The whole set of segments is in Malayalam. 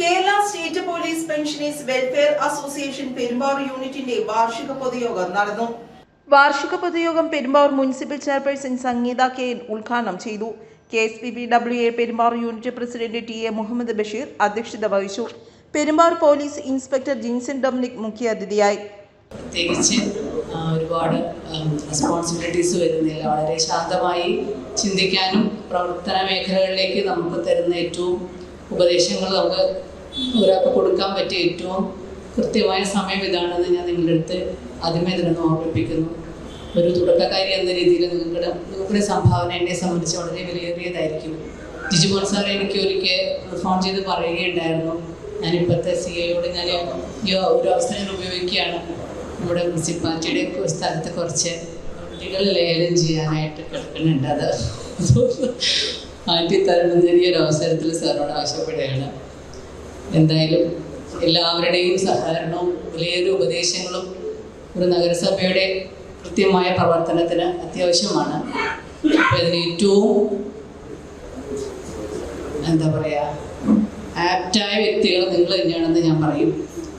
Kerala state police pensioners welfare association Perumbavoor യൂണിറ്റിന്റെ വാർഷിക പൊതുയോഗം നടന്നു. വാർഷിക പൊതുയോഗം Perumbavoor municipal chairperson Sangeetha K N ഉദ്ഘാടനം ചെയ്തു. K S P B W A Perumbavoor unit president T A Muhammad Basheer അധ്യക്ഷത വഹിച്ചു. Perumbavoor police inspector Jinson Dominic മുഖ്യാതിഥിയായി. പ്രത്യേകിച്ച് ഒരുപാട് റെസ്പോൺസിബിലിറ്റീസ് വരുന്നില്ല വളരെ ശാന്തമായി ചിന്തിക്കാനും പ്രവർത്തന മേഖലകളിലേക്ക് നമുക്ക് തരുന്ന ഏറ്റവും ഉപദേശങ്ങൾ നമുക്ക് ഒരാൾക്ക് കൊടുക്കാൻ പറ്റിയ ഏറ്റവും കൃത്യമായ സമയം ഇതാണെന്ന് ഞാൻ നിങ്ങളുടെ അടുത്ത് ആദ്യമേ തന്നെ ഓർമ്മിപ്പിക്കുന്നു. ഒരു തുടക്കക്കാരി എന്ന രീതിയിൽ നിങ്ങളുടെ നിങ്ങളുടെ സംഭാവന എന്നെ സംബന്ധിച്ച് വളരെ വിലയേറിയതായിരിക്കും. ജിജുമോൻ സാർ എനിക്ക് ഒരിക്കൽ ഫോൺ ചെയ്ത് പറയുകയുണ്ടായിരുന്നു. ഞാനിപ്പോഴത്തെ സി ഐയോട് ഞാൻ ഈ ഒരു അവസരം ഉപയോഗിക്കുകയാണ്. നമ്മുടെ മുനിസിപ്പാലിറ്റിയുടെ സ്ഥലത്ത് കുറച്ച് കുട്ടികൾ ലേലം ചെയ്യാനായിട്ട് കിടക്കുന്നുണ്ട് അത്. മാറ്റി തരണമെന്ന് ഈ ഒരു അവസരത്തിൽ സാറിനോട് ആവശ്യപ്പെടുകയാണ്. എന്തായാലും എല്ലാവരുടെയും സഹകരണവും വലിയൊരു ഉപദേശങ്ങളും ഒരു നഗരസഭയുടെ കൃത്യമായ പ്രവർത്തനത്തിന് അത്യാവശ്യമാണ്. അപ്പോൾ ഇതിന് ഏറ്റവും എന്താ പറയുക ആപ്റ്റായ വ്യക്തികൾ നിങ്ങൾ തന്നെയാണെന്ന് ഞാൻ പറയും.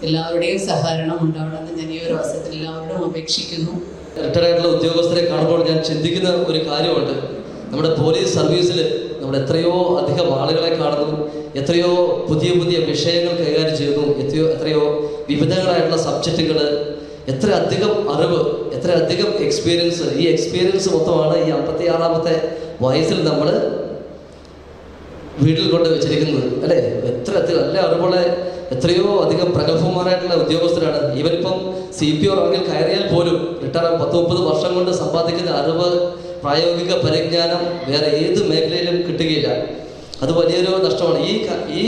എല്ലാവരുടെയും സഹകരണം ഉണ്ടാവണമെന്ന് ഞാൻ ഈ ഒരു അവസരത്തിൽ എല്ലാവരോടും അപേക്ഷിക്കുന്നു. ഡയറക്ടറായിട്ടുള്ള ഉദ്യോഗസ്ഥരെ കാണുമ്പോൾ ഞാൻ ചിന്തിക്കുന്ന ഒരു കാര്യമുണ്ട്. നമ്മുടെ പോലീസ് സർവീസിൽ നമ്മൾ എത്രയോ അധികം ആളുകളെ കാണുന്നു എത്രയോ പുതിയ പുതിയ വിഷയങ്ങൾ കൈകാര്യം ചെയ്യുന്നു എത്രയോ എത്രയോ വിവിധങ്ങളായിട്ടുള്ള സബ്ജക്റ്റുകൾ എത്ര അധികം അറിവ് എത്ര അധികം എക്സ്പീരിയൻസ് ഈ എക്സ്പീരിയൻസ് മൊത്തമാണ് ഈ അമ്പത്തി ആറാമത്തെ വയസ്സിൽ നമ്മൾ വീട്ടിൽ കൊണ്ട് വെച്ചിരിക്കുന്നത് അല്ലേ? എത്ര നല്ല അറിവുള്ള എത്രയോ അധികം പ്രഗത്ഭന്മാരായിട്ടുള്ള ഉദ്യോഗസ്ഥരാണ്. ഇവരിപ്പം സി പി ഒ റാങ്കിൽ കയറിയാൽ പോലും റിട്ടയർ പത്ത് മുപ്പത് വർഷം കൊണ്ട് സമ്പാദിക്കുന്ന അറിവ് പ്രായോഗിക പരിജ്ഞാനം വേറെ ഏത് മേഖലയിലും കിട്ടുകയില്ല. അത് വലിയൊരു നഷ്ടമാണ്. ഈ ഈ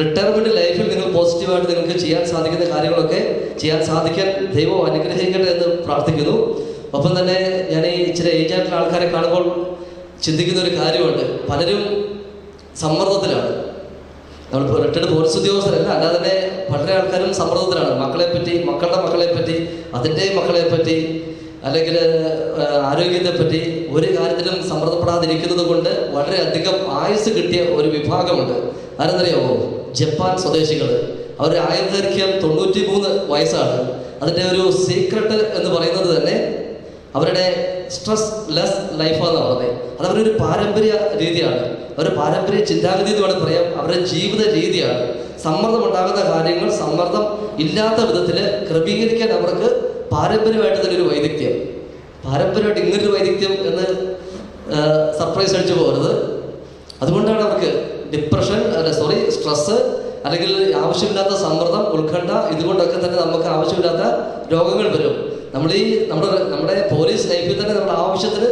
റിട്ടയർമെന്റ് ലൈഫിൽ നിങ്ങൾ പോസിറ്റീവായിട്ട് നിങ്ങൾക്ക് ചെയ്യാൻ സാധിക്കുന്ന കാര്യങ്ങളൊക്കെ ചെയ്യാൻ സാധിക്കാൻ ദൈവം അനുഗ്രഹിക്കട്ടെ എന്ന് പ്രാർത്ഥിക്കുന്നു. ഒപ്പം തന്നെ ഞാൻ ഈ ഇച്ചിരി ഏജ് ആയിട്ടുള്ള ആൾക്കാരെ കാണുമ്പോൾ ചിന്തിക്കുന്ന ഒരു കാര്യമുണ്ട്. പലരും സമ്മർദ്ദത്തിലാണ്. നമ്മളിപ്പോൾ റിട്ടയർഡ് പോലീസ് ഉദ്യോഗസ്ഥരല്ല അല്ലാതെ തന്നെ വളരെ ആൾക്കാരും സമ്മർദ്ദത്തിലാണ്. മക്കളെ പറ്റി മക്കളുടെ മക്കളെ പറ്റി അതിന്റെ മക്കളെ പറ്റി അല്ലെങ്കിൽ ആരോഗ്യത്തെ പറ്റി ഒരു കാര്യത്തിലും സമ്മർദ്ദപ്പെടാതിരിക്കുന്നത് കൊണ്ട് വളരെയധികം ആയുസ് കിട്ടിയ ഒരു വിഭാഗമുണ്ട്. ആരെന്നറിയാമോ ജപ്പാൻ സ്വദേശികൾ അവർ ആയുർദൈർഘ്യം തൊണ്ണൂറ്റി മൂന്ന് വയസ്സാണ്. അതിന്റെ ഒരു സീക്രട്ട് എന്ന് പറയുന്നത് തന്നെ അവരുടെ സ്ട്രെസ് ലെസ് ലൈഫാന്ന് പറഞ്ഞത് അത് അവരുടെ ഒരു പാരമ്പര്യ രീതിയാണ്. അവരുടെ പാരമ്പര്യ ചിന്താഗതി എന്ന് വേണമെങ്കിൽ പറയാം. അവരുടെ ജീവിത രീതിയാണ്. സമ്മർദ്ദം ഉണ്ടാകുന്ന കാര്യങ്ങൾ സമ്മർദ്ദം ഇല്ലാത്ത വിധത്തിൽ ക്രമീകരിക്കാൻ അവർക്ക് പാരമ്പര്യമായിട്ട് തന്നെ ഒരു വൈദഗ്ധ്യം. പാരമ്പര്യമായിട്ട് ഇങ്ങനൊരു വൈദഗ്ധ്യം എന്ന് സർപ്രൈസ് അടിച്ചു പോകരുത്. അതുകൊണ്ടാണ് അവർക്ക് ഡിപ്രഷൻ അല്ല സോറി സ്ട്രെസ് അല്ലെങ്കിൽ ആവശ്യമില്ലാത്ത സമ്മർദ്ദം ഉത്കണ്ഠ ഇതുകൊണ്ടൊക്കെ തന്നെ നമുക്ക് ആവശ്യമില്ലാത്ത രോഗങ്ങൾ വരും. നമ്മൾ ഈ നമ്മുടെ നമ്മുടെ പോലീസ് ലൈഫിൽ തന്നെ നമ്മുടെ ആവശ്യത്തിന്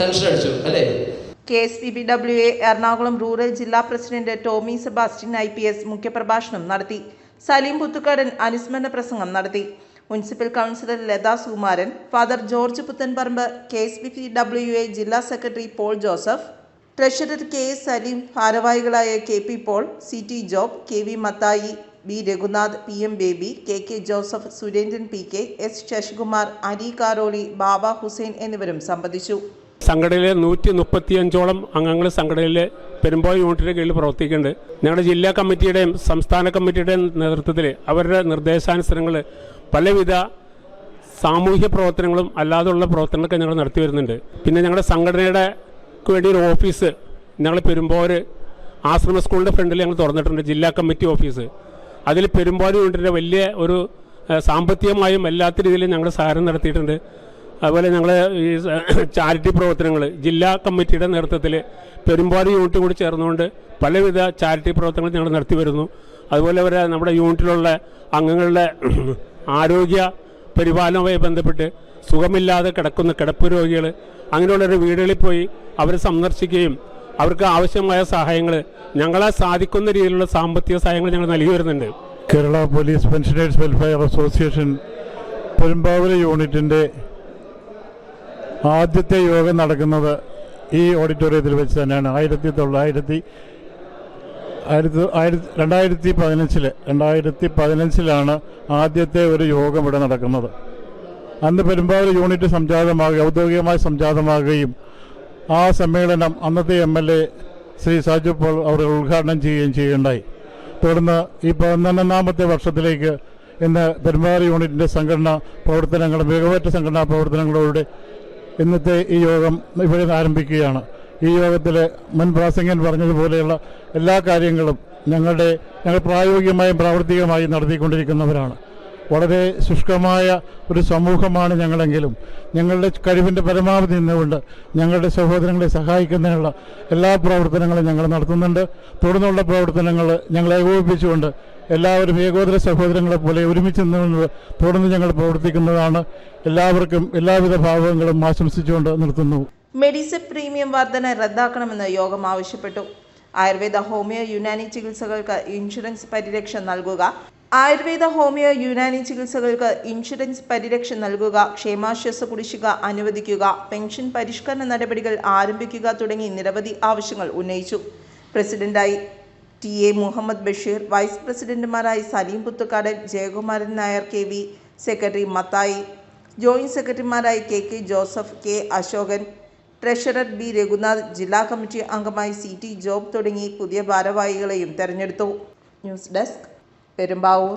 ടെൻഷൻ അടിച്ചു അല്ലേ? K S P B W A Ernakulam rural ജില്ലാ president Tomy Sebastian I P S മുഖ്യപ്രഭാഷണം നടത്തി. സലീം പുത്തുക്കാടൻ അനുസ്മരണ പ്രസംഗം നടത്തി. Municipal councillor Latha Sukumaran father George Puthenparambu K S P B W A ജില്ലാ secretary Paul Joseph treasurer K S Saleem ഭാരവാഹികളായ K P Paul C T Job K V Mathai B Raghunath P M Baby K K Joseph Surendran P K S Sasikumar അരി കാരോളി ബാബ ഹുസൈൻ എന്നിവരും സംബന്ധിച്ചു. സംഘടനയിലെ നൂറ്റി മുപ്പത്തിയഞ്ചോളം അംഗങ്ങൾ സംഘടനയിലെ പെരുമ്പോ യൂണിറ്റിന്റെ കീഴിൽ പ്രവർത്തിക്കുന്നുണ്ട്. ഞങ്ങളുടെ ജില്ലാ കമ്മിറ്റിയുടെയും സംസ്ഥാന കമ്മിറ്റിയുടെയും നേതൃത്വത്തിൽ അവരുടെ നിർദ്ദേശാനുസരങ്ങൾ പലവിധ സാമൂഹ്യ പ്രവർത്തനങ്ങളും അല്ലാതെയുള്ള പ്രവർത്തനങ്ങളൊക്കെ ഞങ്ങൾ നടത്തി വരുന്നുണ്ട്. പിന്നെ ഞങ്ങളുടെ സംഘടനയുടെ വേണ്ടി ഒരു ഓഫീസ് ഞങ്ങൾ പെരുമ്പോര് ആശ്രമ സ്കൂളിന്റെ ഫ്രണ്ടിൽ ഞങ്ങൾ തുറന്നിട്ടുണ്ട് ജില്ലാ കമ്മിറ്റി ഓഫീസ്. അതിൽ പെരുമ്പാവൂർ യൂണിറ്റിന്റെ വലിയ ഒരു സാമ്പത്തികമായും എല്ലാത്ത രീതിയിലും ഞങ്ങൾ സഹായം നടത്തിയിട്ടുണ്ട്. അതുപോലെ ഞങ്ങൾ ഈ ചാരിറ്റി പ്രവർത്തനങ്ങൾ ജില്ലാ കമ്മിറ്റിയുടെ നേതൃത്വത്തിൽ പെരുമ്പാവൂർ യൂണിറ്റ് കൂടി ചേർന്നുകൊണ്ട് പലവിധ ചാരിറ്റി പ്രവർത്തനങ്ങൾ ഞങ്ങൾ നടത്തി വരുന്നു. അതുപോലെ അവരെ നമ്മുടെ യൂണിറ്റിലുള്ള അംഗങ്ങളുടെ ആരോഗ്യ പരിപാലനവുമായി ബന്ധപ്പെട്ട് സുഖമില്ലാതെ കിടക്കുന്ന കിടപ്പ് രോഗികൾ അങ്ങനെയുള്ളവരുടെ വീടുകളിൽ പോയി അവരെ സന്ദർശിക്കുകയും അവർക്ക് ആവശ്യമായ സഹായങ്ങൾ ഞങ്ങളെ സാധിക്കുന്ന രീതിയിലുള്ള സാമ്പത്തിക സഹായങ്ങൾ ഞങ്ങൾ നൽകി വരുന്നുണ്ട്. Kerala police pensioners welfare association Perumbavoor യൂണിറ്റിന്റെ ആദ്യത്തെ യോഗം നടക്കുന്നത് ഈ ഓഡിറ്റോറിയത്തിൽ വെച്ച് തന്നെയാണ്. ആയിരത്തി തൊള്ളായിരത്തി ആയിരത്തി ആയിരത്തി രണ്ടായിരത്തി പതിനഞ്ചിൽ രണ്ടായിരത്തി പതിനഞ്ചിലാണ് ആദ്യത്തെ ഒരു യോഗം ഇവിടെ നടക്കുന്നത്. അന്ന് പെരുമ്പാവൂർ യൂണിറ്റ് സംജാതമാകുക ഔദ്യോഗികമായി സംജാതമാകുകയും ആ സമ്മേളനം അന്നത്തെ M L A Shri Saju Paul അവർ ഉദ്ഘാടനം ചെയ്യുകയും ചെയ്യുകയുണ്ടായി. തുടർന്ന് ഈ പതിനൊന്നാമത്തെ വർഷത്തിലേക്ക് ഇന്ന് പെരുമ്പാവൂർ യൂണിറ്റിന്റെ സംഘടന പ്രവർത്തനങ്ങൾ മികവറ്റ സംഘടനാ പ്രവർത്തനങ്ങളോടെ ഇന്നത്തെ ഈ യോഗം ഇവിടെ ആരംഭിക്കുകയാണ്. ഈ യോഗത്തിൽ മുൻ പ്രാസംഗൻ പറഞ്ഞതുപോലെയുള്ള എല്ലാ കാര്യങ്ങളും ഞങ്ങളുടെ ഞങ്ങൾ പ്രായോഗികമായും പ്രാവർത്തികമായും നടത്തിക്കൊണ്ടിരിക്കുന്നവരാണ്. വളരെ ശുഷ്കമായ ഒരു സമൂഹമാണ് ഞങ്ങളെങ്കിലും. ഞങ്ങളുടെ കഴിവിന്റെ പരമാവധി നിന്നുകൊണ്ട് ഞങ്ങളുടെ സഹോദരങ്ങളെ സഹായിക്കുന്നതിനുള്ള എല്ലാ പ്രവർത്തനങ്ങളും ഞങ്ങൾ നടത്തുന്നുണ്ട്. തുടർന്നുള്ള പ്രവർത്തനങ്ങൾ ഞങ്ങൾ ഏകോപിപ്പിച്ചുകൊണ്ട് എല്ലാവരും ഏകോദര സഹോദരങ്ങളെ പോലെ ഒരുമിച്ച് നിന്നുകൊണ്ട് തുടർന്ന് ഞങ്ങൾ പ്രവർത്തിക്കുന്നതാണ്. എല്ലാവർക്കും എല്ലാവിധ ഭാവങ്ങളും ആശംസിച്ചുകൊണ്ട് നിർത്തുന്നു. മെഡിസെപ് പ്രീമിയം വർധന റദ്ദാക്കണമെന്ന് യോഗം ആവശ്യപ്പെട്ടു. ആയുർവേദ ഹോമിയോ യുനാനി ചികിത്സകൾക്ക് ഇൻഷുറൻസ് പരിരക്ഷ നൽകുക. ആയുർവേദ ഹോമിയോ യുനാനി ചികിത്സകൾക്ക് ഇൻഷുറൻസ് പരിരക്ഷ നൽകുക. ക്ഷേമാശ്വാസ കുടിശ്ശിക അനുവദിക്കുക. പെൻഷൻ പരിഷ്കരണ നടപടികൾ ആരംഭിക്കുക തുടങ്ങി നിരവധി ആവശ്യങ്ങൾ ഉന്നയിച്ചു. പ്രസിഡന്റായി T A Muhammad Basheer vice പ്രസിഡന്റുമാരായി Saleem Puthukkadan Jayakumaran Nair K V secretary Mathai joint സെക്രട്ടറിമാരായി K K Joseph K Ashokan treasurer B Raghunath ജില്ലാ കമ്മിറ്റി അംഗമായി സി ടി ജോബ് തുടങ്ങി പുതിയ ഭാരവാഹികളെയും തെരഞ്ഞെടുത്തു. News desk Perumbavoor.